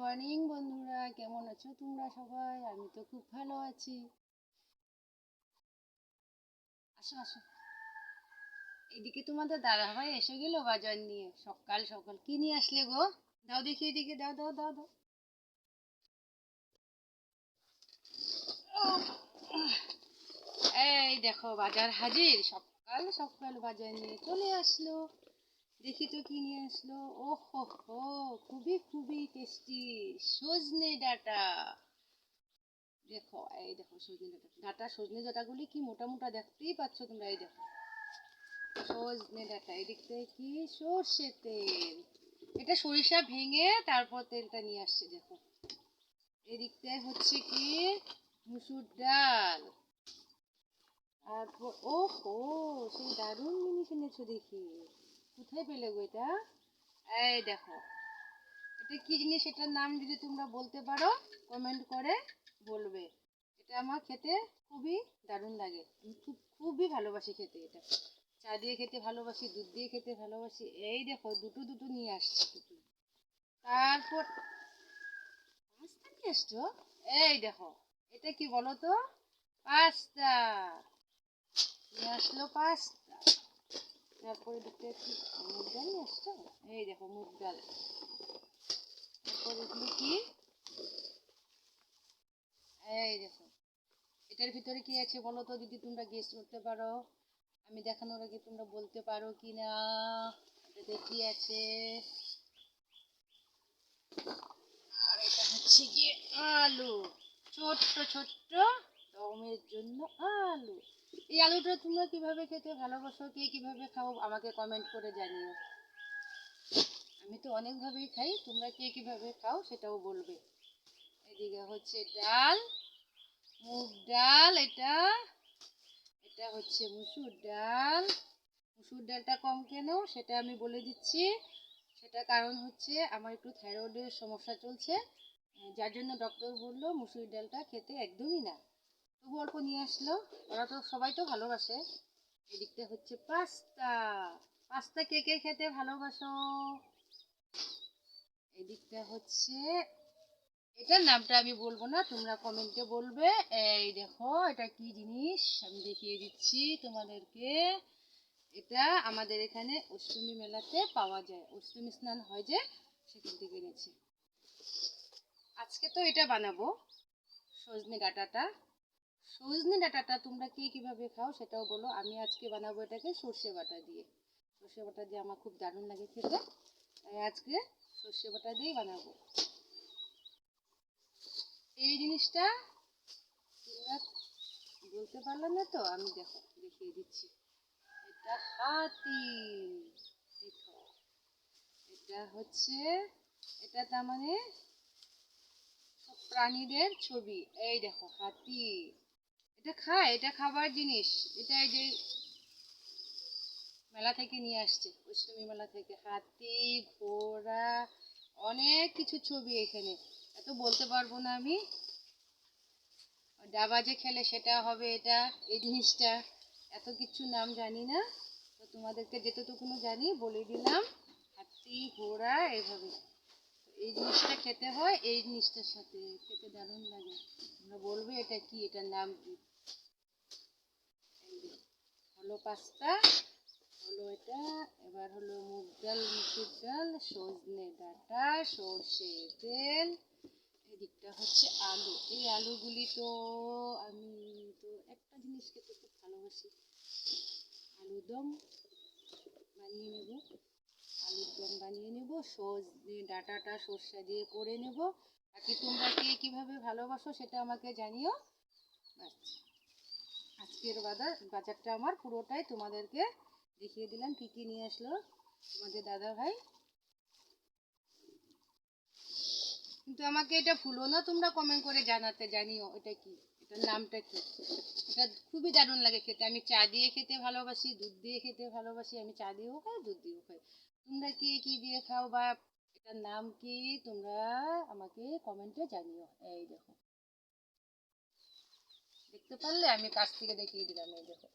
Morning বন্ধুরা। কেমন আছো তোমরা সবাই? আমি তো খুব ভালো আছি। আসো আসো। এদিকে তোমাদের দাদা ভাই এসে গেল বাজার নিয়ে। সকাল সকাল। কি নিয়ে আসলে গো? দাও দেখি এদিকে, দাও দাও দাও দাও। এই দেখো, বাজার হাজির। সকাল সকাল বাজার নিয়ে চলে আসলো। দেখি তো কি নিয়ে আসলো। ও হো হো খুবই খুবই টেস্টি সজনে ডাটা। দেখো, এই দেখো সজনে ডাটা। ডাটা, সজনে ডাটাগুলি কি মোটা মোটা দেখতেই পাচ্ছ তোমরা? এই দেখো। সজনে ডাটা এদিক থেকে কি সর্ষে তেল। এটা সরিষা ভেঙে তারপর তেলটা নিয়ে আসছে, দেখো। এদিকটায় হচ্ছে কি? মুসুর ডাল। তারপর ও হো সেই দারুণ জিনিস এনেছো দেখি। কোথায় পেলে গো এটা এই দেখো। এটা কি জিনিস? এটার নাম যদি তোমরা বলতে পারো কমেন্ট করে বলবে। এটা আমার খেতে খুবই দারুণ লাগে। খুব, খুবই ভালোবাসি খেতে এটা। চা দিয়ে খেতে ভালোবাসি, দুধ দিয়ে খেতে ভালোবাসি। এই দেখো, দুটো দুটো নিয়ে আসছি দুটো। তারপর পাস্তা নিয়ে আসছো? এই দেখো, এটা কি বলো তো? পাস্তা। নিয়ে আসলো পাস্তা। তারপরে দেখতে কি মুগ ডাল নিয়ে আসছো এই দেখো মুগ ডাল তারপর এগুলো কি এই দেখো এটার ভিতরে কি আছে বলো তো? যদি তোমরা গেস করতে পারো। আমি দেখানোর আগে তোমরা বলতে পারো কি না এটাতে কি আছে? আর এটা হচ্ছে গিয়ে আলু। ছোট্ট ছোট্ট দমের জন্য আলু। এই আলুটা তোমরা কীভাবে খেতে ভালোবাসো, কে কীভাবে খাও আমাকে কমেন্ট করে জানিও। আমি তো অনেকভাবেই খাই, তোমরা কে কীভাবে খাও সেটাও বলবে। এদিকে হচ্ছে ডাল, মুগ ডাল, এটা এটা হচ্ছে মুসুর ডাল। মুসুর ডালটা কম কেন সেটা আমি বলে দিচ্ছি। সেটা কারণ হচ্ছে আমার একটু থাইরয়েডের সমস্যা চলছে। যার জন্য ডক্টর বলল, মুসুর ডালটা খেতে একদমই না। তবু অল্প নিয়ে আসলো। ওরা তো সবাই তো ভালোবাসে। এদিকটা হচ্ছে পাস্তা। পাস্তা কে কে খেতে ভালোবাসো? এদিকটা হচ্ছে, এটার নামটা আমি বলব না, তোমরা কমেন্টে বলবে। এই দেখো, এটা কি জিনিস? আমি দেখিয়ে দিচ্ছি তোমাদেরকে। এটা আমাদের এখানে অষ্টমী মেলাতে পাওয়া যায়। অষ্টমী স্নান হয় যে, সেখান থেকে এনেছি। আজকে তো এটা বানাবো, সজনে ডাটাটা। সজনে ডাটাটা তোমরা কে কীভাবে খাও সেটাও বলো। আমি আজকে বানাবো এটাকে সর্ষে বাটা দিয়ে। সর্ষে বাটা দিয়ে আমার খুব দারুণ লাগে খেতে। তাই আজকে সর্ষে বাটা দিয়েই বানাবো। এই জিনিসটা তোমরা বলতে পারলে না তো? আমি দেখো, দেখিয়ে দিচ্ছি। এটা হাতি। দেখো, এটা হচ্ছে, এটা তার মানে প্রাণীদের ছবি। এই দেখো, হাতি। এটা খায়, এটা খাবার জিনিস। এটা যে মেলা থেকে নিয়ে আসছে, অষ্টমী মেলা থেকে। হাতি, ঘোড়া, অনেক কিছু ছবি এখানে। এত বলতে পারব না আমি। ডাবা যে খেলে সেটা হবে এটা, এই জিনিসটা। এত কিছু নাম জানি না। তো তোমাদেরকে যেতটুকুনো জানি, বলে দিলাম। হাতি, ঘোড়া, এভাবে। এই জিনিসটা খেতে হয়, এই জিনিসটার সাথে খেতে দারুণ লাগে। তোমরা বলবে এটা কি, এটার নাম কি? হলো পাস্তা, হলো এটা, এবার হলো মুগ ডাল মুসুর ডাল, সজনে ডাঁটা, সর্ষে তেল, এদিকটা হচ্ছে আলু। এই আলুগুলি তো আমি তো একটা জিনিস খেতে খুব ভালোবাসি, আলুর দম বানিয়ে নেব, আলুর দম বানিয়ে নেব, সজনে ডাঁটাটা সর্ষে দিয়ে করে নেব। বাকি তোমরা কে কীভাবে ভালোবাসো সেটা আমাকে জানিও। ব্যাস আজকের বাজার, বাজারটা আমার পুরোটাই তোমাদেরকে দেখিয়ে দিলাম, কী কী নিয়ে আসলো তোমাদের দাদা ভাই কিন্তু আমাকে এটা ভুলো না, তোমরা কমেন্ট করে জানাতে, জানিও এটা কি, এটার নামটা কি। এটা খুবই দারুণ লাগে খেতে, আমি চা দিয়ে খেতে ভালোবাসি, দুধ দিয়ে খেতে ভালোবাসি, আমি চা দিয়েও খাই, দুধ দিয়েও খাই। তোমরা কি কি দিয়ে খাও বা এটার নাম কি, তোমরা আমাকে কমেন্টে জানিও, এই দেখো। দেখতে পারলে আমি কাছ থেকে দেখিয়ে দিলাম এই দেখো।